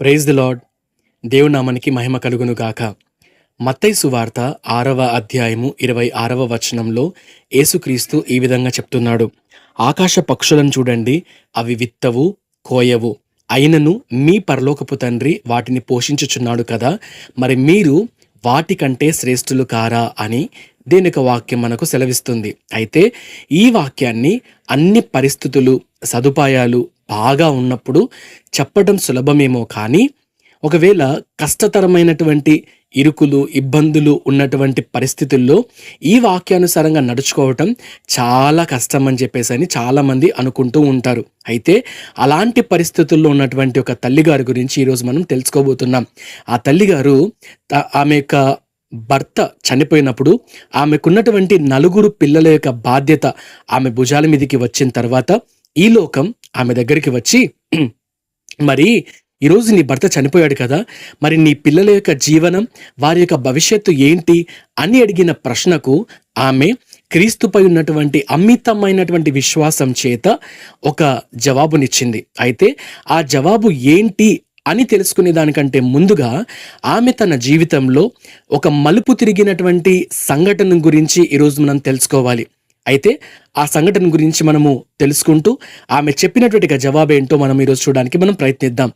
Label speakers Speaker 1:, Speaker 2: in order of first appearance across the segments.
Speaker 1: Praise the lord దేవునామనికి మహిమ కలుగును మత్తైసు వార్త ఆరవ అధ్యాయము ఇరవై ఆరవ వచనంలో యేసుక్రీస్తు ఈ విధంగా చెప్తున్నాడు. ఆకాశ పక్షులను చూడండి అవి విత్తవు కోయవు. అయినను మీ పరలోకపు తండ్రి వాటిని పోషించుచున్నాడు కదా. మరి మీరు వాటికంటే శ్రేష్ఠులు కారా అని దేని యొక్క వాక్యం మనకు సెలవిస్తుంది. అయితే ఈ వాక్యాన్ని అన్ని పరిస్థితులు సదుపాయాలు బాగా ఉన్నప్పుడు చెప్పడం సులభమేమో కానీ ఒకవేళ కష్టతరమైనటువంటి ఇరుకులు ఇబ్బందులు ఉన్నటువంటి పరిస్థితుల్లో ఈ వాక్యానుసారంగా నడుచుకోవటం చాలా కష్టం అని చెప్పేసి అని చాలామంది అనుకుంటూ ఉంటారు. అయితే అలాంటి పరిస్థితుల్లో ఉన్నటువంటి ఒక తల్లిగారి గురించి ఈరోజు మనం తెలుసుకోబోతున్నాం. ఆ తల్లిగారు త- ఆమె యొక్క భర్త చనిపోయినప్పుడు ఆమెకున్నటువంటి నలుగురు పిల్లల యొక్క బాధ్యత ఆమె భుజాల మీదకి వచ్చిన తర్వాత ఈ లోకం ఆమె దగ్గరికి వచ్చి మరి ఈరోజు నీ భర్త చనిపోయాడు కదా మరి నీ పిల్లల యొక్క జీవనం వారి యొక్క భవిష్యత్తు ఏంటి అని అడిగిన ప్రశ్నకు ఆమె క్రీస్తుపై ఉన్నటువంటి అమితమైనటువంటి విశ్వాసం చేత ఒక జవాబునిచ్చింది. అయితే ఆ జవాబు ఏంటి అని తెలుసుకునే దానికంటే ముందుగా ఆమె తన జీవితంలో ఒక మలుపు తిరిగినటువంటి సంఘటన గురించి ఈరోజు మనం తెలుసుకోవాలి. అయితే ఆ సంఘటన గురించి మనము తెలుసుకుంటూ ఆమె చెప్పినటువంటి జవాబు ఏంటో మనం ఈరోజు చూడడానికి మనం ప్రయత్నిద్దాం.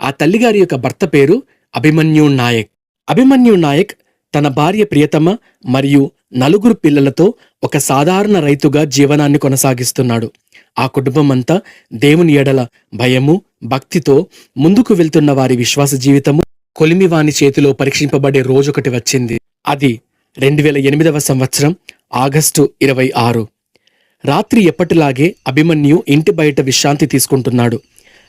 Speaker 1: ఆ తల్లిగారి యొక్క భర్త పేరు అభిమన్యు నాయక్. అభిమన్యు నాయక్ తన భార్య ప్రియతమ మరియు నలుగురు పిల్లలతో ఒక సాధారణ రైతుగా జీవనాన్ని కొనసాగిస్తున్నాడు. ఆ కుటుంబం అంతా దేవుని ఎడల భయము భక్తితో ముందుకు వెళ్తున్న వారి విశ్వాస జీవితము కొలిమివాని చేతిలో పరీక్షింపబడే రోజొకటి వచ్చింది. అది రెండు వేల ఎనిమిదవ సంవత్సరం ఆగస్టు ఇరవై ఆరు. రాత్రి ఎప్పటిలాగే అభిమన్యు ఇంటి బయట విశ్రాంతి తీసుకుంటున్నాడు.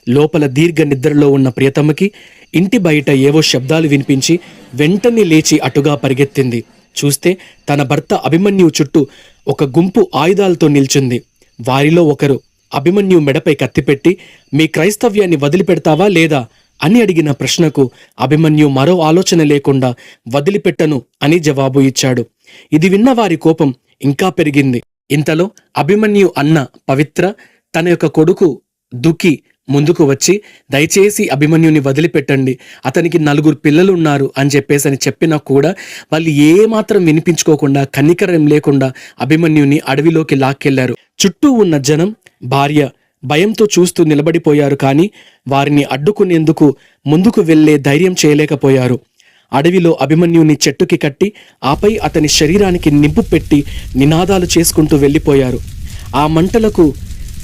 Speaker 1: లోపల దీర్ఘ నిద్రలో ఉన్న ప్రియతమకి ఇంటి బయట ఏవో శబ్దాలు వినిపించి వెంటనే లేచి అటుగా పరిగెత్తింది. చూస్తే తన భర్త అభిమన్యు చుట్టూ ఒక గుంపు ఆయుధాలతో నిల్చుంది. వారిలో ఒకరు అభిమన్యు మెడపై కత్తిపెట్టి మీ క్రైస్తవ్యాన్ని వదిలిపెడతావా లేదా? అని అడిగిన ప్రశ్నకు అభిమన్యు మరో ఆలోచన లేకుండా వదిలిపెట్టను అని జవాబు ఇచ్చాడు. ఇది విన్న వారి కోపం ఇంకా పెరిగింది. ఇంతలో అభిమన్యు అన్న పవిత్ర తన యొక్క కొడుకు దుకి ముందుకు వచ్చి దయచేసి అభిమన్యుని వదిలిపెట్టండి. అతనికి నలుగురు పిల్లలు ఉన్నారు అని చెప్పేసి అని చెప్పినా కూడా వాళ్ళు ఏమాత్రం వినిపించుకోకుండా కన్నికరం లేకుండా అభిమన్యుని అడవిలోకి లాక్కెళ్ళారు. చుట్టూ ఉన్న జనం భార్య భయంతో చూస్తూ నిలబడిపోయారు కానీ వారిని అడ్డుకునేందుకు ముందుకు వెళ్ళే ధైర్యం చేయలేకపోయారు. అడవిలో అభిమన్యుని చెట్టుకి కట్టి ఆపై అతని శరీరానికి నింపు పెట్టి నినాదాలు చేసుకుంటూ వెళ్ళిపోయారు. ఆ మంటలకు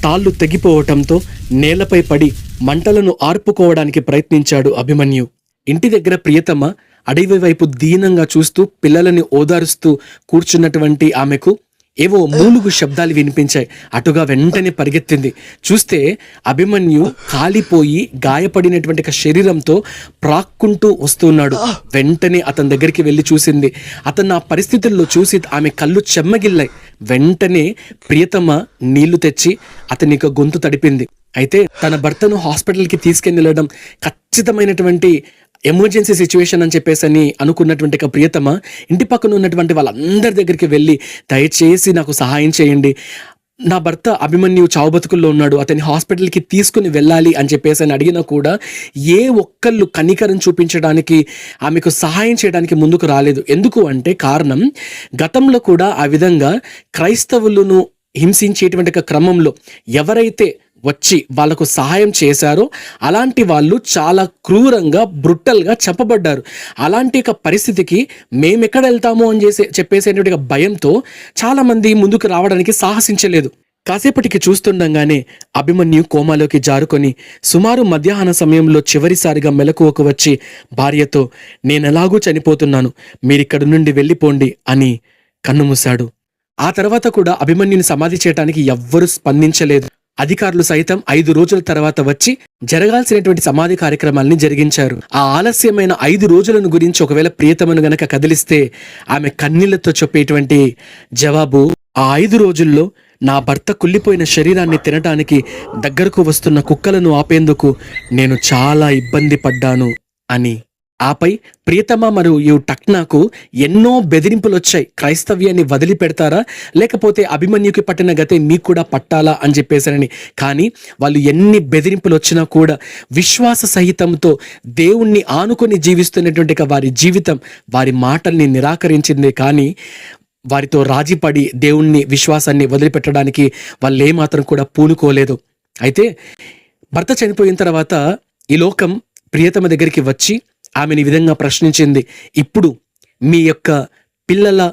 Speaker 1: తాళ్ళు తెగిపోవటంతో నేలపై పడి మంటలను ఆర్పుకోవడానికి ప్రయత్నించాడు అభిమన్యు. ఇంటి దగ్గర ప్రియతమ అడవి వైపు దీనంగా చూస్తూ పిల్లలని ఓదారుస్తూ కూర్చున్నటువంటి ఆమెకు ఏవో మూలుగు శబ్దాలు వినిపించాయి. అటుగా వెంటనే పరిగెత్తింది. చూస్తే అభిమన్యు కాలిపోయి గాయపడినటువంటి శరీరంతో ప్రాక్కుంటూ వస్తున్నాడు. వెంటనే అతని దగ్గరికి వెళ్ళి చూసింది. అతను ఆ పరిస్థితుల్లో చూసి ఆమె కళ్ళు చెమ్మగిల్లాయి. వెంటనే ప్రియతమ నీళ్ళు తెచ్చి అతని గొంతు తడిపింది. అయితే తన భర్తను హాస్పిటల్కి తీసుకెళ్ళడం ఖచ్చితమైనటువంటి ఎమర్జెన్సీ సిచ్యువేషన్ అని చెప్పేసి అని అనుకున్నటువంటి ప్రియతమ ఇంటి పక్కన ఉన్నటువంటి వాళ్ళందరి దగ్గరికి వెళ్ళి దయచేసి నాకు సహాయం చేయండి. నా భర్త అభిమన్యు చావు బతుకుల్లో ఉన్నాడు. అతని హాస్పిటల్కి తీసుకుని వెళ్ళాలి అని చెప్పేసి అని అడిగినా కూడా ఏ ఒక్కళ్ళు కనికరం చూపించడానికి ఆమెకు సహాయం చేయడానికి ముందుకు రాలేదు. ఎందుకు అంటే కారణం గతంలో కూడా ఆ విధంగా క్రైస్తవులను హింసించేటువంటి క్రమంలో ఎవరైతే వచ్చి వాళ్ళకు సహాయం చేశారో. అలాంటి వాళ్ళు చాలా క్రూరంగా బ్రుటల్గా చెప్పబడ్డారు. అలాంటి ఒక పరిస్థితికి మేము ఎక్కడ వెళ్తామో అని చేసే చెప్పేసేటువంటి భయంతో చాలామంది ముందుకు రావడానికి సాహసించలేదు. కాసేపటికి చూస్తుండగానే అభిమన్యు కోమాలోకి జారుకొని సుమారు మధ్యాహ్న సమయంలో చివరిసారిగా మెలకువకు వచ్చి భార్యతో నేనెలాగూ చనిపోతున్నాను. మీరిక్కడి నుండి వెళ్ళిపోండి అని కన్నుమూశాడు. ఆ తర్వాత కూడా అభిమన్యుని సమాధి చేయడానికి ఎవ్వరూ స్పందించలేదు. అధికారులు సైతం ఐదు రోజుల తర్వాత వచ్చి జరగాల్సినటువంటి సమాధి కార్యక్రమాల్ని జరిగించారు. ఆ ఆలస్యమైన ఐదు రోజులను గురించి ఒకవేళ ప్రియతమను గనక కదిలిస్తే ఆమె కన్నీళ్ళతో చెప్పేటువంటి జవాబు ఆ ఐదు రోజుల్లో నా భర్త కుళ్ళిపోయిన శరీరాన్ని తినటానికి దగ్గరకు వస్తున్న కుక్కలను ఆపేందుకు నేను చాలా ఇబ్బంది పడ్డాను అని ఆపై ప్రియతమ మరియు టక్నాకు ఎన్నో బెదిరింపులు వచ్చాయి క్రైస్తవ్యాన్ని వదిలిపెడతారా? లేకపోతే అభిమన్యుకి పట్టిన గతే మీకు కూడా పట్టాలా అని చెప్పేసారని కానీ వాళ్ళు ఎన్ని బెదిరింపులు వచ్చినా కూడా విశ్వాస సహితంతో దేవుణ్ణి ఆనుకొని జీవిస్తున్నటువంటి వారి జీవితం వారి మాటల్ని నిరాకరించింది. కానీ వారితో రాజీపడి దేవుణ్ణి విశ్వాసాన్ని వదిలిపెట్టడానికి వాళ్ళు ఏమాత్రం కూడా పూనుకోలేదు. అయితే భర్త చనిపోయిన తర్వాత ఈ లోకం ప్రియతమ దగ్గరికి వచ్చి ఆమెను ఈ విధంగా ప్రశ్నించింది. ఇప్పుడు మీ యొక్క పిల్లల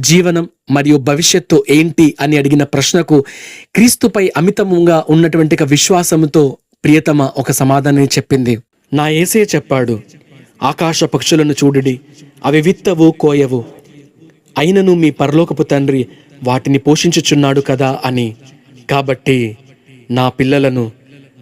Speaker 1: జీవనం మరియు భవిష్యత్తు ఏంటి అని అడిగిన ప్రశ్నకు క్రీస్తుపై అమితంగా ఉన్నటువంటి విశ్వాసంతో ప్రియతమ ఒక సమాధానం చెప్పింది. నా ఏసే చెప్పాడు ఆకాశ పక్షులను చూడుడి అవి విత్తవు కోయవు. అయినను మీ పరలోకపు తండ్రి వాటిని పోషించుచున్నాడు కదా అని. కాబట్టి నా పిల్లలను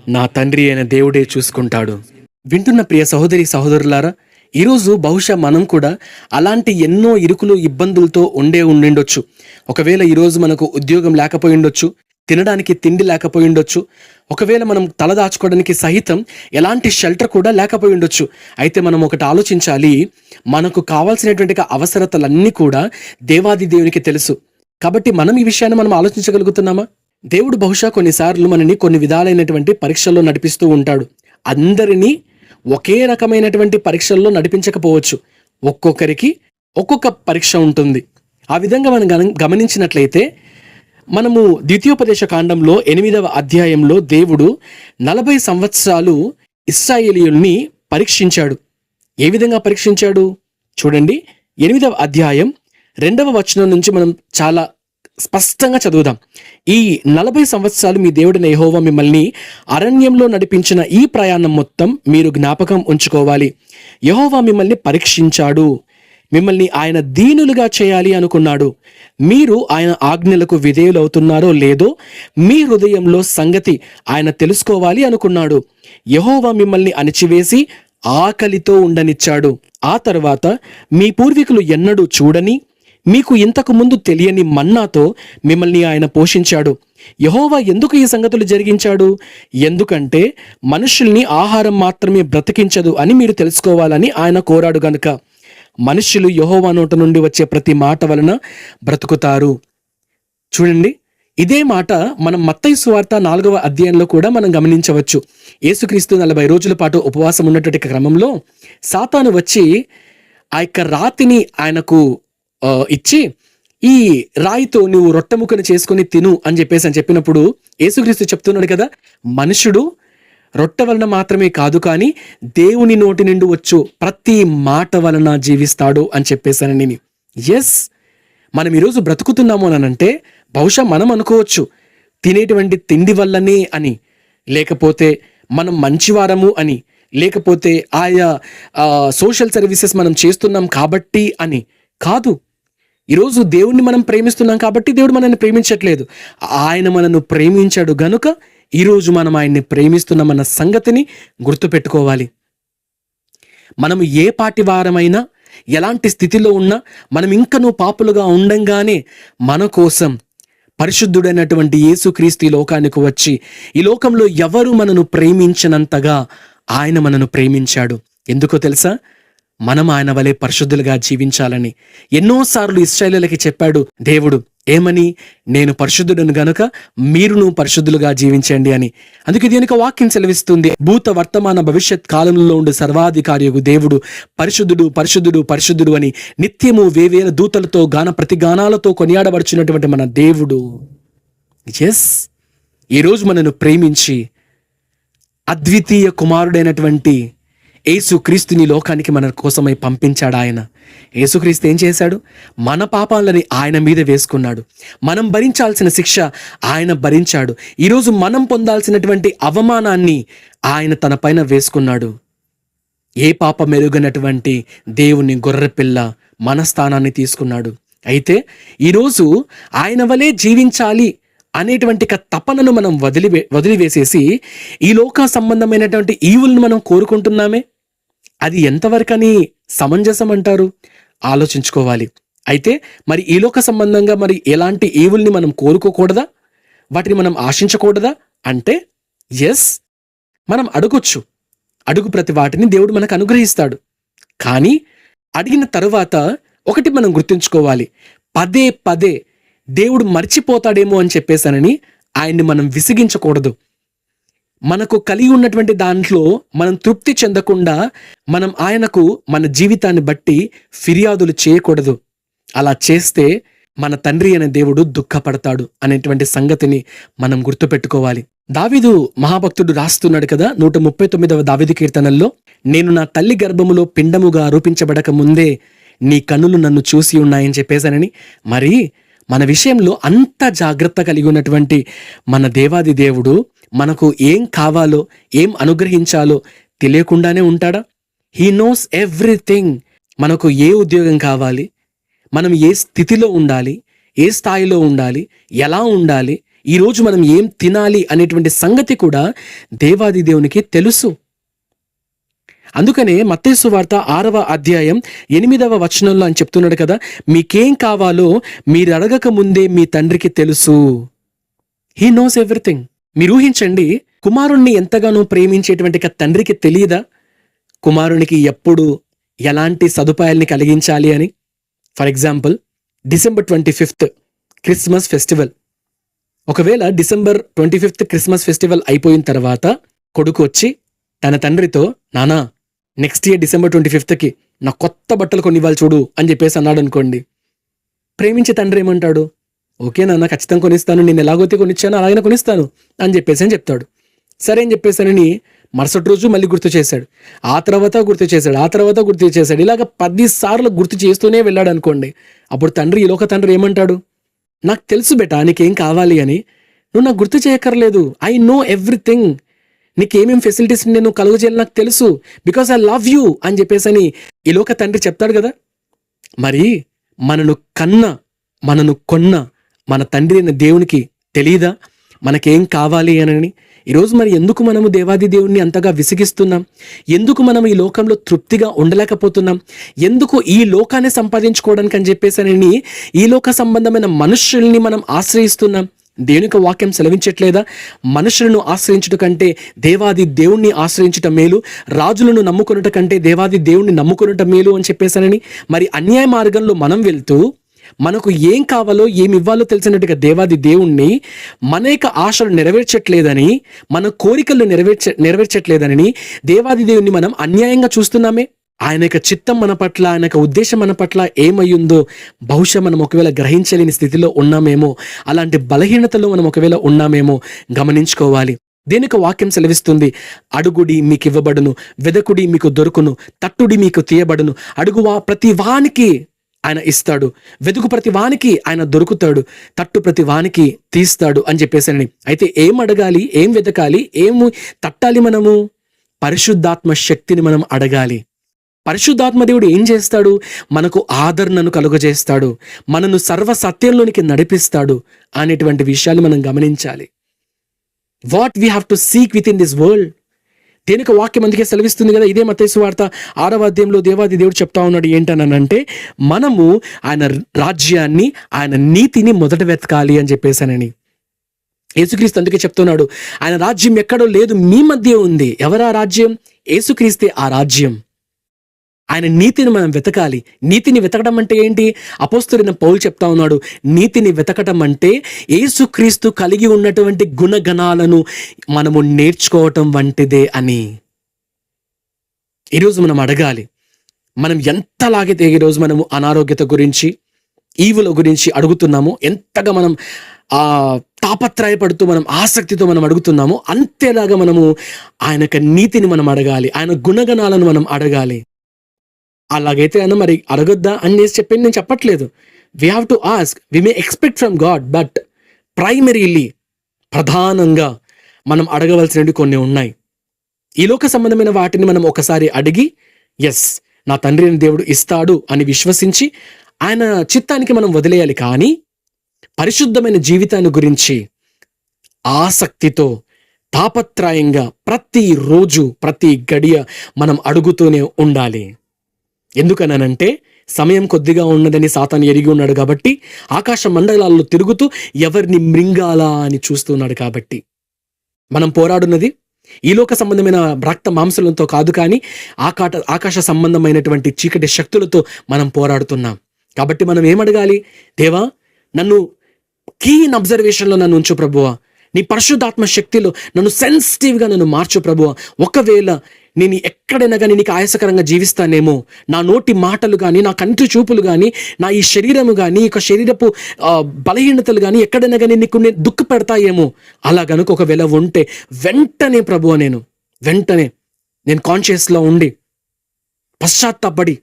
Speaker 1: నా తండ్రి అయిన దేవుడే చూసుకుంటాడు. వింటున్న ప్రియ సహోదరి సహోదరులారా ఈరోజు బహుశా మనం కూడా అలాంటి ఎన్నో ఇరుకులు ఇబ్బందులతో ఉండే ఉండిండొచ్చు. ఒకవేళ ఈరోజు మనకు ఉద్యోగం లేకపోయి ఉండొచ్చు తినడానికి తిండి లేకపోయి ఉండొచ్చు ఒకవేళ మనం తలదాచుకోవడానికి సహితం ఎలాంటి షెల్టర్ కూడా లేకపోయి ఉండొచ్చు. అయితే మనం ఒకటి ఆలోచించాలి మనకు కావాల్సినటువంటి అవసరతలన్నీ కూడా దేవాది దేవునికి తెలుసు. కాబట్టి మనం ఈ విషయాన్ని మనం ఆలోచించగలుగుతున్నామా? దేవుడు బహుశా కొన్నిసార్లు మనని కొన్ని విధాలైనటువంటి పరీక్షల్లో నడిపిస్తూ ఉంటాడు. అందరినీ ఒకే రకమైనటువంటి పరీక్షల్లో నడిపించకపోవచ్చు. ఒక్కొక్కరికి ఒక్కొక్క పరీక్ష ఉంటుంది. ఆ విధంగా మనం గమనించినట్లయితే మనము ద్వితీయోపదేశ కాండంలో ఎనిమిదవ అధ్యాయంలో దేవుడు నలభై సంవత్సరాలు ఇస్రాయేలీయుల్ని పరీక్షించాడు. ఏ విధంగా పరీక్షించాడు? చూడండి. ఎనిమిదవ అధ్యాయం రెండవ వచనం నుంచి మనం చాలా స్పష్టంగా చదువుదాం. ఈ నలభై సంవత్సరాలు మీ దేవుడిన యహోవా మిమ్మల్ని అరణ్యంలో నడిపించిన ఈ ప్రయాణం మొత్తం మీరు జ్ఞాపకం ఉంచుకోవాలి. యహోవా మిమ్మల్ని పరీక్షించాడు. మిమ్మల్ని ఆయన దీనులుగా చేయాలి అనుకున్నాడు. మీరు ఆయన ఆజ్ఞలకు విధేయులవుతున్నారో లేదో మీ హృదయంలో సంగతి ఆయన తెలుసుకోవాలి అనుకున్నాడు. యహోవా మిమ్మల్ని అణిచివేసి ఆకలితో ఉండనిచ్చాడు. ఆ తర్వాత మీ పూర్వీకులు ఎన్నడూ చూడని మీకు ఇంతకు ముందు తెలియని మన్నాతో మిమ్మల్ని ఆయన పోషించాడు. యహోవా ఎందుకు ఈ సంగతులు జరిగించాడు? ఎందుకంటే మనుషుల్ని ఆహారం మాత్రమే బ్రతికించదు అని మీరు తెలుసుకోవాలని ఆయన కోరాడు గనుక. మనుష్యులు యహోవా నోట నుండి వచ్చే ప్రతి మాట వలన బ్రతుకుతారు. చూడండి ఇదే మాట మనం మత్తయి సువార్త నాలుగవ అధ్యాయంలో కూడా మనం గమనించవచ్చు. యేసుక్రీస్తు నలభై రోజుల పాటు ఉపవాసం ఉన్నటువంటి క్రమంలో సాతాను వచ్చి ఆ యొక్క రాతిని ఆయనకు ఇచ్చి ఈ రాయితో నువ్వు రొట్టె ముక్కను చేసుకొని తిను అని చెప్పేసి అని చెప్పినప్పుడు యేసుక్రీస్తు చెప్తున్నాడు కదా మనుషుడు రొట్టె వలన మాత్రమే కాదు కానీ దేవుని నోటి నుండి వచ్చు ప్రతి మాట వలన జీవిస్తాడు అని చెప్పేశాను నేను ఎస్ మనం ఈరోజు బ్రతుకుతున్నాము అని అంటే బహుశా మనం అనుకోవచ్చు తినేటువంటి తిండి వల్లనే అని. లేకపోతే మనం మంచివారము అని. లేకపోతే ఆయా సోషల్ సర్వీసెస్ మనం చేస్తున్నాం కాబట్టి అని. కాదు ఈరోజు దేవుణ్ణి మనం ప్రేమిస్తున్నాం కాబట్టి దేవుడు మనల్ని ప్రేమించట్లేదు. ఆయన మనను ప్రేమించాడు గనుక ఈరోజు మనం ఆయన్ని ప్రేమిస్తున్నామన్న సంగతిని గుర్తుపెట్టుకోవాలి. మనం ఏ పాటి వారమైనా ఎలాంటి స్థితిలో ఉన్నా మనం ఇంకనూ పాపులుగా ఉండంగానే మన కోసం పరిశుద్ధుడైనటువంటి యేసుక్రీస్తు ఈ లోకానికి వచ్చి ఈ లోకంలో ఎవరు మనను ప్రేమించినంతగా ఆయన మనను ప్రేమించాడు. ఎందుకో తెలుసా? మనం ఆయన వలె పరిశుద్ధులుగా జీవించాలని ఎన్నోసార్లు ఇస్రాయేలులకి చెప్పాడు దేవుడు ఏమని? నేను పరిశుద్ధుడను గనుక మీరును పరిశుద్ధులుగా జీవించండి అని. అందుకే దీనికి వాక్యం సెలవిస్తుంది. భూత వర్తమాన భవిష్యత్ కాలంలో ఉండే సర్వాధికారియగు దేవుడు పరిశుద్ధుడు పరిశుద్ధుడు పరిశుద్ధుడు అని నిత్యము వేవేల దూతలతో గాన ప్రతిగానాలతో కొనియాడబడుచున్నటువంటి మన దేవుడు. ఎస్ ఈరోజు మనను ప్రేమించి అద్వితీయ కుమారుడైనటువంటి యేసుక్రీస్తుని లోకానికి మన కోసమై పంపించాడు ఆయన. యేసుక్రీస్తు ఏం చేశాడు? మన పాపాలని ఆయన మీద వేసుకున్నాడు. మనం భరించాల్సిన శిక్ష ఆయన భరించాడు. ఈరోజు మనం పొందాల్సినటువంటి అవమానాన్ని ఆయన తన పైన వేసుకున్నాడు. ఏ పాప మెరుగనటువంటి దేవుని గొర్రెపిల్ల మన స్థానాన్ని తీసుకున్నాడు. అయితే ఈరోజు ఆయన వలె జీవించాలి అనేటువంటి తపనను మనం వదిలి వదిలివేసేసి ఈ లోక సంబంధమైనటువంటి ఈవులను మనం కోరుకుంటున్నామే? అది ఎంతవరకని సమంజసం అంటారు ఆలోచించుకోవాలి. అయితే మరి ఈ లోక సంబంధంగా మరి ఎలాంటి ఈవుల్ని మనం కోరుకోకూడదా? వాటిని మనం ఆశించకూడదా? అంటే ఎస్ మనం అడగొచ్చు. అడుగు ప్రతి వాటిని దేవుడు మనకు అనుగ్రహిస్తాడు. కానీ అడిగిన తరువాత ఒకటి మనం గుర్తుంచుకోవాలి. పదే పదే దేవుడు మర్చిపోతాడేమో అని చెప్పేసానని ఆయన్ని మనం విసిగించకూడదు. మనకు కలిగి ఉన్నటువంటి దాంట్లో మనం తృప్తి చెందకుండా మనం ఆయనకు మన జీవితాన్ని బట్టి ఫిర్యాదులు చేయకూడదు. అలా చేస్తే మన తండ్రి అనే దేవుడు దుఃఖపడతాడు అనేటువంటి సంగతిని మనం గుర్తుపెట్టుకోవాలి. దావిదు మహాభక్తుడు రాస్తున్నాడు కదా నూట ముప్పై తొమ్మిదవ దావిది కీర్తనల్లో నేను నా తల్లి గర్భములో పిండముగా రూపించబడక ముందే నీ కన్నులు నన్ను చూసి ఉన్నాయని చెప్పేశానని. మరి మన విషయంలో అంత జాగ్రత్త కలిగి ఉన్నటువంటి మన దేవాది దేవుడు మనకు ఏం కావాలో ఏం అనుగ్రహించాలో తెలియకుండానే ఉంటాడా? హీ నోస్ ఎవ్రీథింగ్ మనకు ఏ ఉద్యోగం కావాలి? మనం ఏ స్థితిలో ఉండాలి? ఏ స్థాయిలో ఉండాలి? ఎలా ఉండాలి? ఈరోజు మనం ఏం తినాలి అనేటువంటి సంగతి కూడా దేవాది దేవునికి తెలుసు. అందుకనే మత్తేసు వార్త ఆరవ అధ్యాయం ఎనిమిదవ వచనంలో అని చెప్తున్నాడు కదా మీకేం కావాలో మీరు అడగక ముందే మీ తండ్రికి తెలుసు. హీ నోస్ ఎవ్రీథింగ్ మీరు ఊహించండి కుమారుణ్ణి ఎంతగానో ప్రేమించేటువంటి తండ్రికి తెలియదా? కుమారునికి ఎప్పుడు ఎలాంటి సదుపాయాల్ని కలిగించాలి అని? For example December twenty fifth Christmas festival ఒకవేళ December twenty fifth Christmas festival అయిపోయిన తర్వాత కొడుకు వచ్చి తన తండ్రితో నానా నెక్స్ట్ ఇయర్ డిసెంబర్ ట్వంటీ ఫిఫ్త్కి నా కొత్త బట్టలు కొనివ్వాలి చూడు అని చెప్పేసి అన్నాడు అనుకోండి ప్రేమించే తండ్రి ఏమంటాడు? ఓకే నాన్న ఖచ్చితంగా కొనిస్తాను నేను ఎలాగైతే కొనిచ్చాను అలాగైనా కొనిస్తాను అని చెప్పేసి అని చెప్తాడు. సరే అని చెప్పేసానని మరుసటి రోజు మళ్ళీ గుర్తు చేశాడు. ఆ తర్వాత గుర్తు చేశాడు ఆ తర్వాత గుర్తు చేశాడు. ఇలాగ పది సార్లు గుర్తు చేస్తూనే వెళ్ళాడు అనుకోండి. అప్పుడు తండ్రి ఇలోక తండ్రి ఏమంటాడు? నాకు తెలుసు బెటా నీకేం కావాలి అని. నువ్వు నాకు గుర్తు చేయక్కర్లేదు. ఐ నో ఎవ్రీథింగ్ నీకేమేం ఫెసిలిటీస్ నేను కలుగజేయాలి నాకు తెలుసు. బికాస్ ఐ లవ్ యూ అని చెప్పేసని అని ఇలోక తండ్రి చెప్తాడు కదా. మరి మనను కన్న మనను కొన్న మన తండ్రి అయిన దేవునికి తెలియదా మనకేం కావాలి అనని? ఈరోజు మరి ఎందుకు మనము దేవాది దేవుణ్ణి అంతగా విసిగిస్తున్నాం? ఎందుకు మనం ఈ లోకంలో తృప్తిగా ఉండలేకపోతున్నాం? ఎందుకు ఈ లోకాన్ని సంపాదించుకోవడానికి అని చెప్పేసని ఈ లోక సంబంధమైన మనుషుల్ని మనం ఆశ్రయిస్తున్నాం? దేవునికి వాక్యం సెలవించట్లేదా? మనుషులను ఆశ్రయించుట కంటే దేవాది దేవుణ్ణి ఆశ్రయించుట మేలు రాజులను నమ్ముకున్నట కంటే దేవాది దేవుణ్ణి నమ్ముకున్నట మేలు అని చెప్పేసానని మరి అన్యాయ మార్గంలో మనం వెళ్తూ మనకు ఏం కావాలో ఏమి ఇవ్వాలో తెలిసినట్టుగా దేవాది దేవుణ్ణి మన యొక్క ఆశలు నెరవేర్చట్లేదని మన కోరికలు నెరవేర్చ నెరవేర్చట్లేదని దేవాది దేవుణ్ణి మనం అన్యాయంగా చూస్తున్నామే. ఆయన యొక్క చిత్తం మన పట్ల ఆయన యొక్క ఉద్దేశం మన పట్ల ఏమయ్యిందో బహుశా మనం ఒకవేళ గ్రహించలేని స్థితిలో ఉన్నామేమో అలాంటి బలహీనతలో మనం ఒకవేళ ఉన్నామేమో గమనించుకోవాలి. దేనికి వాక్యం సెలవిస్తుంది? అడుగుడి మీకు ఇవ్వబడును వెదకుడి మీకు దొరుకును తట్టుడి మీకు తీయబడును అడుగువా ప్రతి వానికి ఆయన ఇస్తాడు. వెతుకు ప్రతి వానికి ఆయన దొరుకుతాడు. తట్టు ప్రతి వానికి తీస్తాడు అని చెప్పేసానని అయితే ఏం అడగాలి? ఏం వెతకాలి? ఏం తట్టాలి మనము? పరిశుద్ధాత్మ శక్తిని మనం అడగాలి. పరిశుద్ధాత్మ దేవుడు ఏం చేస్తాడు? మనకు ఆదరణను కలుగజేస్తాడు. మనను సర్వ సత్యంలోనికి నడిపిస్తాడు అనేటువంటి విషయాలు మనం గమనించాలి. What we have to seek with in this world దేనికి వాక్యం అందుకే సెలవిస్తుంది కదా? ఇదే మతేసు వార్త ఆరవ అధ్యాయంలో దేవాది దేవుడు చెప్తా ఉన్నాడు ఏంటనంటే మనము ఆయన రాజ్యాన్ని ఆయన నీతిని మొదట వెతకాలి అని చెప్పేశానని యేసుక్రీస్తు అందుకే చెప్తున్నాడు ఆయన రాజ్యం ఎక్కడో లేదు మీ మధ్య ఉంది. ఎవరా రాజ్యం? యేసుక్రీస్తే ఆ రాజ్యం. ఆయన నీతిని మనం వెతకాలి. నీతిని వెతకడం అంటే ఏంటి? అపోస్తున్న పౌలు చెప్తా ఉన్నాడు నీతిని వెతకడం అంటే యేసుక్రీస్తు కలిగి ఉన్నటువంటి గుణగణాలను మనము నేర్చుకోవటం వంటిదే అని. ఈరోజు మనం అడగాలి మనం ఎంతలాగితే ఈరోజు మనము అనారోగ్యత గురించి ఈవుల గురించి అడుగుతున్నామో ఎంతగా మనం ఆ తాపత్రయపడుతూ మనం ఆసక్తితో మనం అడుగుతున్నామో అంతేలాగా మనము ఆయన యొక్క నీతిని మనం అడగాలి ఆయన గుణగణాలను మనం అడగాలి. అలాగైతే అన్న మరి అడగొద్దా అని చేసి చెప్పి నేను చెప్పట్లేదు. We have to ask we may expect from God but primarily ప్రధానంగా మనం అడగవలసినవి కొన్ని ఉన్నాయి. ఈ లోక సంబంధమైన వాటిని మనం ఒకసారి అడిగి ఎస్ నా తండ్రి దేవుడు ఇస్తాడు అని విశ్వసించి ఆయన చిత్తానికి మనం వదిలేయాలి కానీ పరిశుద్ధమైన జీవితాన్ని గురించి ఆసక్తితో తాపత్రయంగా ప్రతి రోజు ప్రతి గడియ మనం అడుగుతూనే ఉండాలి. ఎందుకనంటే సమయం కొద్దిగా ఉన్నదని సాతాను ఎరిగి ఉన్నాడు కాబట్టి ఆకాశ మండలాల్లో తిరుగుతూ ఎవరిని మృంగాలా అని చూస్తున్నాడు కాబట్టి. మనం పోరాడున్నది ఈ లోక సంబంధమైన రక్త మాంసలతో కాదు కానీ ఆకాట ఆకాశ సంబంధమైనటువంటి చీకటి శక్తులతో మనం పోరాడుతున్నాం. కాబట్టి మనం ఏమడగాలి? దేవా నన్ను కీన్ అబ్జర్వేషన్లో నన్ను ఉంచు ప్రభువా. నీ పరిశుద్ధాత్మ శక్తిలో నన్ను సెన్సిటివ్గా నన్ను మార్చు ప్రభువా. ఒకవేళ నేను ఎక్కడైనా కానీ నీకు ఆయాసకరంగా జీవిస్తానేమో నా నోటి మాటలు కానీ నా కంటి చూపులు కానీ నా ఈ శరీరము కానీ ఇక శరీరపు బలహీనతలు కానీ ఎక్కడైనా కానీ నీకు నేను దుఃఖ పెడతాయేమో అలా గనుక ఒకవేళ ఉంటే వెంటనే ప్రభువ నేను వెంటనే నేను కాన్షియస్లో ఉండి పశ్చాత్తాపడి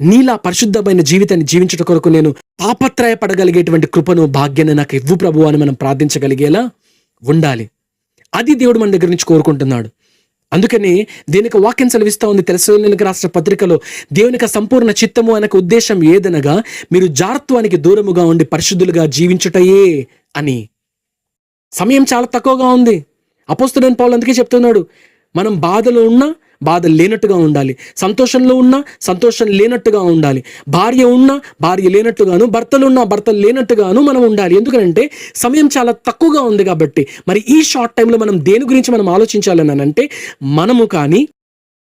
Speaker 1: నీలా పరిశుద్ధమైన జీవితాన్ని జీవించట కొరకు నేను తాపత్రయపడగలిగేటువంటి కృపను భాగ్యాన్ని నాకు ఇవ్వు ప్రభు అని మనం ప్రార్థించగలిగేలా ఉండాలి. అది దేవుడు మన దగ్గర నుంచి కోరుకుంటున్నాడు. అందుకని దీనికి వాక్యం సెలవిస్తా ఉంది. తెలసోనికి రాష్ట్ర పత్రికలో దేవునికి సంపూర్ణ చిత్తము అనక ఉద్దేశం ఏదనగా మీరు జారత్వానికి దూరముగా ఉండి పరిశుద్ధులుగా జీవించుటయే అని. సమయం చాలా తక్కువగా ఉంది. అపోస్తుడైన పౌలు అందుకే చెప్తున్నాడు మనం బాధలో ఉన్నా బాధ లేనట్టుగా ఉండాలి. సంతోషంలో ఉన్నా సంతోషం లేనట్టుగా ఉండాలి. భార్య ఉన్నా భార్య లేనట్టుగాను భర్తలు ఉన్నా భర్తలు లేనట్టుగాను మనం ఉండాలి. ఎందుకంటే సమయం చాలా తక్కువగా ఉంది కాబట్టి. మరి ఈ షార్ట్ టైంలో మనం దేని గురించి మనం ఆలోచించాలని అంటే మనము కానీ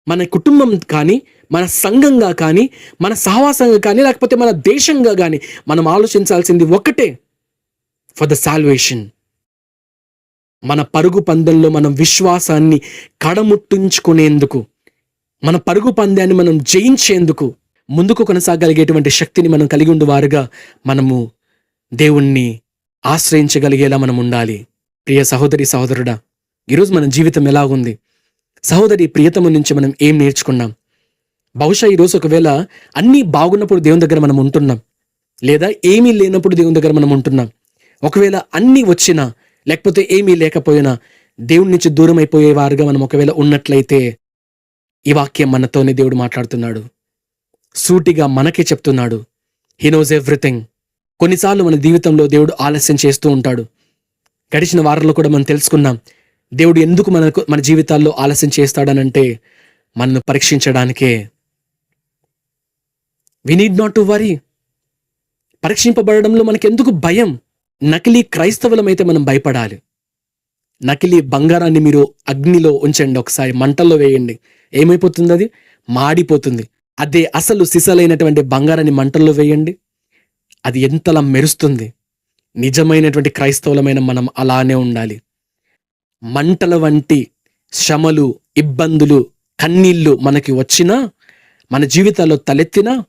Speaker 1: మన కుటుంబం కానీ మన సంఘంగా కానీ మన సహవాసంగా కానీ లేకపోతే మన దేశంగా కానీ మనం ఆలోచించాల్సింది ఒక్కటే. ఫర్ ద సాల్వేషన్ మన పరుగు పందెంలో మనం విశ్వాసాన్ని కడముట్టించుకునేందుకు మన పరుగు పందాన్ని మనం జయించేందుకు ముందుకు కొనసాగలిగేటువంటి శక్తిని మనం కలిగి ఉండేవారుగా మనము దేవుణ్ణి ఆశ్రయించగలిగేలా మనం ఉండాలి. ప్రియ సహోదరి సహోదరుడా ఈరోజు మన జీవితం ఎలా ఉంది సహోదరి ప్రియతము నుంచి మనం ఏం నేర్చుకున్నాం? బహుశా ఈరోజు ఒకవేళ అన్నీ బాగున్నప్పుడు దేవుని దగ్గర మనం ఉంటున్నాం. లేదా ఏమీ లేనప్పుడు దేవుని దగ్గర మనం ఉంటున్నాం. ఒకవేళ అన్నీ వచ్చినా లేకపోతే ఏమీ లేకపోయినా దేవుడి నుంచి దూరం అయిపోయేవారుగా మనం ఒకవేళ ఉన్నట్లయితే ఈ వాక్యం మనతోనే దేవుడు మాట్లాడుతున్నాడు. సూటిగా మనకే చెప్తున్నాడు. హీ నోస్ ఎవ్రీథింగ్ కొన్నిసార్లు మన జీవితంలో దేవుడు ఆలస్యం చేస్తూ ఉంటాడు. గడిచిన వారంలో కూడా మనం తెలుసుకున్నాం దేవుడు ఎందుకు మనకు మన జీవితాల్లో ఆలస్యం చేస్తాడనంటే మనను పరీక్షించడానికే. We need not to worry పరీక్షింపబడడంలో మనకెందుకు భయం? నకిలీ క్రైస్తవులమైతే మనం భయపడాలి. నకిలీ బంగారాన్ని మీరు అగ్నిలో ఉంచండి ఒకసారి మంటల్లో వేయండి. ఏమైపోతుంది అది మాడిపోతుంది. అదే అసలు సిసలైనటువంటి బంగారాన్ని మంటల్లో వేయండి. అది ఎంతలా మెరుస్తుంది. నిజమైనటువంటి క్రైస్తవులమైన మనం అలానే ఉండాలి. మంటల వంటి శ్రమలు ఇబ్బందులు కన్నీళ్ళు మనకి వచ్చినా మన జీవితాల్లో తలెత్తినా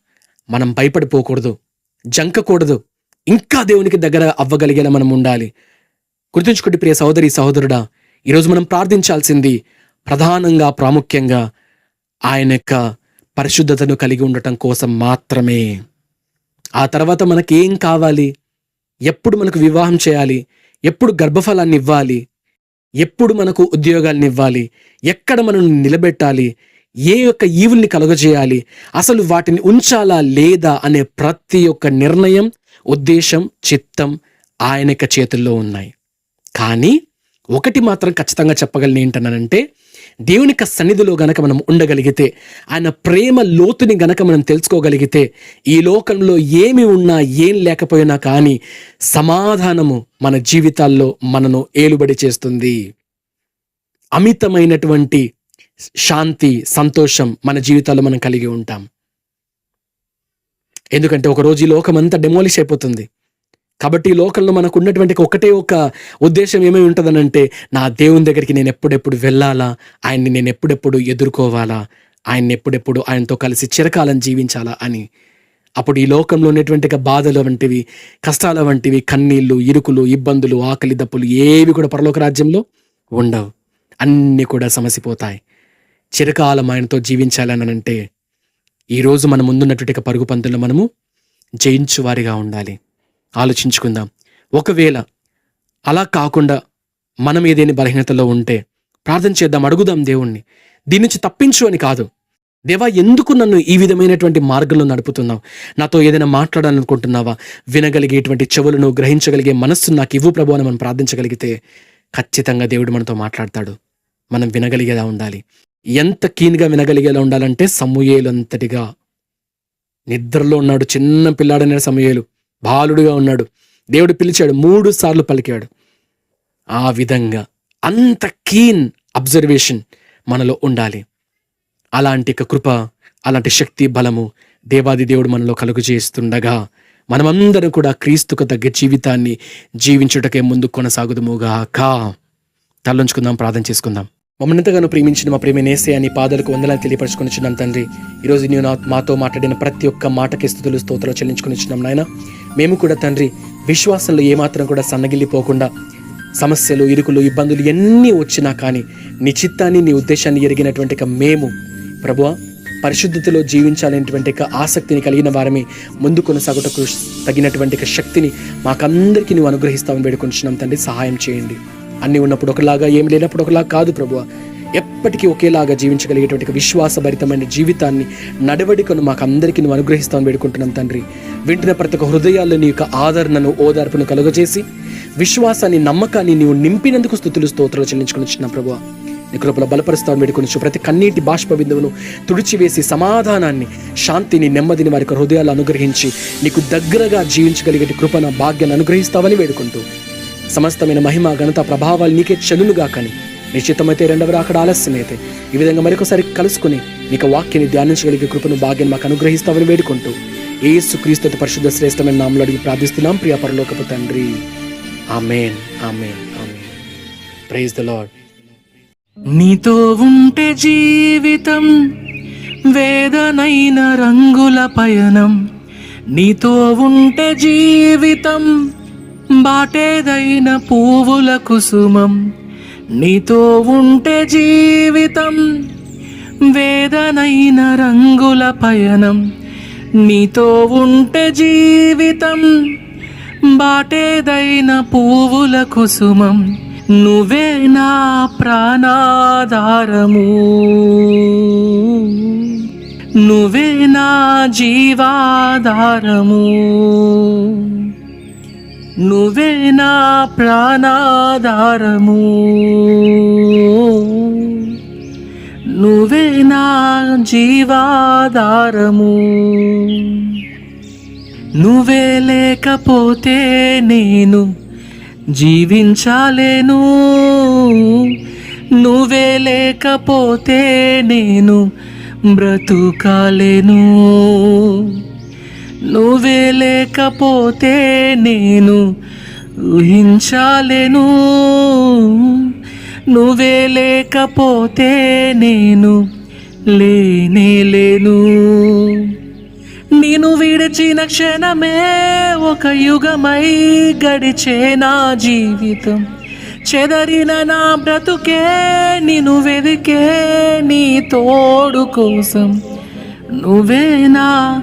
Speaker 1: మనం భయపడిపోకూడదు. జంకకూడదు. ఇంకా దేవునికి దగ్గర అవ్వగలిగేలా మనం ఉండాలి. గుర్తుంచుకోండి ప్రియ సహోదరి సహోదరుడా ఈరోజు మనం ప్రార్థించాల్సింది ప్రధానంగా ప్రాముఖ్యంగా ఆయన యొక్క పరిశుద్ధతను కలిగి ఉండటం కోసం మాత్రమే. ఆ తర్వాత మనకి ఏం కావాలి? ఎప్పుడు మనకు వివాహం చేయాలి? ఎప్పుడు గర్భఫలాన్ని ఇవ్వాలి? ఎప్పుడు మనకు ఉద్యోగాల్ని ఇవ్వాలి? ఎక్కడ మనం నిలబెట్టాలి? ఏ యొక్క ఈవుల్ని కలుగజేయాలి? అసలు వాటిని ఉంచాలా లేదా అనే ప్రతి ఒక్క నిర్ణయం ఉద్దేశం చిత్తం ఆయన యొక్క చేతుల్లో ఉన్నాయి. కానీ ఒకటి మాత్రం ఖచ్చితంగా చెప్పగలను ఏంటనంటే దేవుని యొక్క సన్నిధిలో గనక మనం ఉండగలిగితే ఆయన ప్రేమ లోతుని గనక మనం తెలుసుకోగలిగితే ఈ లోకంలో ఏమి ఉన్నా ఏం లేకపోయినా కానీ సమాధానము మన జీవితాల్లో మనను ఏలుబడి చేస్తుంది. అమితమైనటువంటి శాంతి సంతోషం మన జీవితాల్లో మనం కలిగి ఉంటాం. ఎందుకంటే ఒక రోజు ఈ లోకం అంతా డెమోలిష్ అయిపోతుంది. కాబట్టి ఈ లోకంలో మనకు ఉన్నటువంటి ఒకటే ఒక ఉద్దేశం ఏమై ఉంటుందనంటే నా దేవుని దగ్గరికి నేను ఎప్పుడెప్పుడు వెళ్ళాలా? ఆయన్ని నేను ఎప్పుడెప్పుడు ఎదుర్కోవాలా? ఆయన్ని ఎప్పుడెప్పుడు ఆయనతో కలిసి చిరకాలం జీవించాలా అని. అప్పుడు ఈ లోకంలో ఉన్నటువంటి బాధల బాధలు వంటివి కష్టాల వంటివి కన్నీళ్ళు ఇరుకులు ఇబ్బందులు ఆకలి దప్పులు ఏవి కూడా పరలోక రాజ్యంలో ఉండవు. అన్నీ కూడా సమసిపోతాయి. చిరకాలం ఆయనతో జీవించాలని అంటే ఈరోజు మన ముందున్నటువంటి పరుగు పంతుల్లో మనము జయించువారిగా ఉండాలి. ఆలోచించుకుందాం. ఒకవేళ అలా కాకుండా మనం ఏదైనా బలహీనతలో ఉంటే ప్రార్థన చేద్దాం అడుగుదాం దేవుణ్ణి. దీని నుంచి తప్పించు అని కాదు. దేవా ఎందుకు నన్ను ఈ విధమైనటువంటి మార్గంలో నడుపుతున్నావు? నాతో ఏదైనా మాట్లాడాలనుకుంటున్నావా? వినగలిగేటువంటి చెవులను గ్రహించగలిగే మనస్సు నాకు ఇవ్వు ప్రభు అని మనం ప్రార్థించగలిగితే ఖచ్చితంగా దేవుడు మనతో మాట్లాడతాడు. మనం వినగలిగేలా ఉండాలి. ఎంత కీన్గా వినగలిగేలా ఉండాలంటే సమూయేలంతటిగా నిద్రలో ఉన్నాడు చిన్న పిల్లాడనే సమయాలు. బాలుడుగా ఉన్నాడు. దేవుడు పిలిచాడు మూడు సార్లు పలికాడు. ఆ విధంగా అంత కీన్ అబ్జర్వేషన్ మనలో ఉండాలి. అలాంటి కృప అలాంటి శక్తి బలము దేవాది దేవుడు మనలో కలుగు చేస్తుండగా మనమందరం కూడా క్రీస్తుకు తగ్గ జీవితాన్ని జీవించుటకే ముందు కొనసాగుదుముగాక తల్లుంచుకుందాం ప్రార్థన చేసుకుందాం. మమ్మల్ని ఎంతగానో ప్రేమించిన మా ప్రేమ నేసే అని పాదాలకు వందలని తెలియపరచుకుని తండ్రి. ఈరోజు నేను మాతో మాట్లాడిన ప్రతి ఒక్క మాటకి స్థుతులు స్తోత్రాలు చెల్లించుకుని ఇచ్చినాం నాయన. మేము కూడా తండ్రి విశ్వాసంలో ఏమాత్రం కూడా సన్నగిల్లిపోకుండా సమస్యలు ఇరుకులు ఇబ్బందులు ఎన్ని వచ్చినా కానీ నీ చిత్తాన్ని నీ ఉద్దేశాన్ని ఎరిగినటువంటి మేము. ప్రభువా పరిశుద్ధతలో జీవించాలనేటువంటి ఆసక్తిని కలిగిన వారమే ముందు కొనసాగుటకు తగినటువంటి శక్తిని మాకందరికీ నువ్వు అనుగ్రహిస్తామని వేడుకొంచున్నాం తండ్రి. సహాయం చేయండి. అన్ని ఉన్నప్పుడు ఒకలాగా ఏం లేనప్పుడు ఒకలాగా కాదు ప్రభువా. ఎప్పటికీ ఒకేలాగా జీవించగలిగేటువంటి విశ్వాసభరితమైన జీవితాన్ని నడవడికను మాకు అందరికీ నువ్వు అనుగ్రహిస్తామని వేడుకుంటున్నాం తండ్రి. వింటున్న ప్రతి ఒక్క హృదయాల్లో నీ యొక్క ఆదరణను ఓదార్పును కలుగజేసి విశ్వాసాన్ని నమ్మకాన్ని నీవు నింపినందుకు స్థుతులు స్తోత్రాలు చెల్లించుకుని వచ్చిన ప్రభు నీ కృపలో బలపరుస్తావు వేడుకొని ప్రతి కన్నీటి బాష్ప బిందువును తుడిచివేసి సమాధానాన్ని శాంతిని నెమ్మదిని వారి యొక్క హృదయాలు అనుగ్రహించి నీకు దగ్గరగా జీవించగలిగే కృపణ భాగ్యాన్ని అనుగ్రహిస్తావని వేడుకుంటూ సమస్తమైన మహిమ ఘనత ప్రభావాలు నీకే చెల్లునుగా కానీ నిశ్చితమైతే రెండవ రాకడ ఆలస్యమైతే. ఈ విధంగా మరొకసారి కలుసుకుని నీకు వాక్యాన్ని ధ్యానించగలిగే కృపను భాగ్యం మాకు అనుగ్రహిస్తామని వేడుకుంటూ ఏసు క్రీస్తు పరిశుద్ధ శ్రేష్టమైన నామలు అడిగి ప్రార్థిస్తున్నాం. ప్రియ పరలోకపు తండ్రి. Amen. Amen. Amen. Praise the lord నీతో ఉంటే జీవితం వేదనైన రంగుల పయనం. నీతో ఉంటే జీవితం బాటేదైన పువ్వుల కుసుమం. నీతో ఉంటే జీవితం వేదనైన రంగుల పయనం. నీతో ఉంటే జీవితం బాటేదైన పువ్వుల కుసుమం. నువ్వే నా ప్రాణాధారము. నువ్వే నా జీవాధారము. నువ్వే నా ప్రాణాధారము. నువ్వే నా జీవాధారము. నువ్వే లేకపోతే నేను జీవించాలేను. నువ్వే లేకపోతే నేను బ్రతుకాలేను. నువ్వే లేకపోతే నేను ఊహించాలేను. నువ్వే లేకపోతే నేను లేనే లేను. నేను విడిచిన క్షణమే ఒక యుగమై గడిచే నా జీవితం. చెదరిన నా బ్రతుకే నిను వెదికే నీ తోడు కోసం. నువ్వేనా